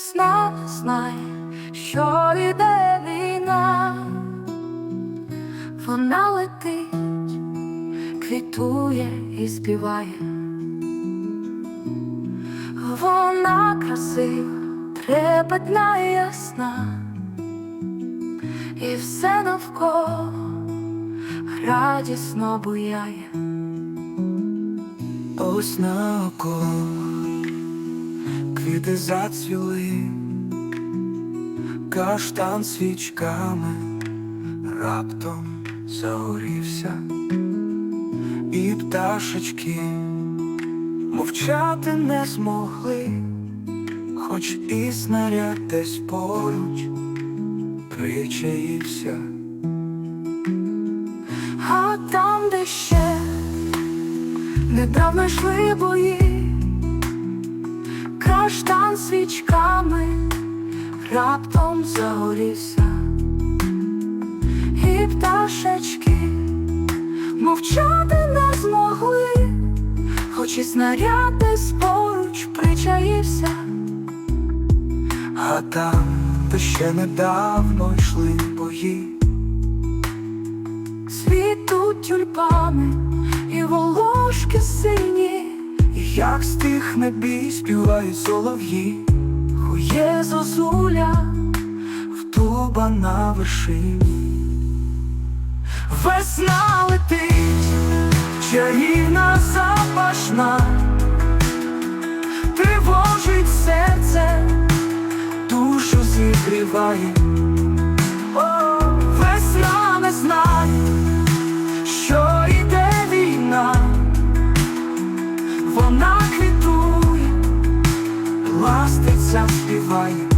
весна знає, що йде війна, вона летить, квітує і співає. Вона красива, трепетна і ясна, і все навколо радісно буяє. Ось на око квіти зацвіли, каштан свічками раптом загорівся, і пташечки мовчати не змогли, хоч і снаряд десь поруч причаївся. А там, де ще недавно йшли бої, каштан свічками раптом загорівся, і пташечки мовчати не змогли, хоч і снаряд десь поруч причаївся. А там, де ще недавно йшли бої, Світуть тюльпани і волошки сині, як стихне бій, співають солов'ї, Хує зозуля в дуба на вершині. Весна летить, Чарівна запашна, тривожить серце, душу зігріває, співає.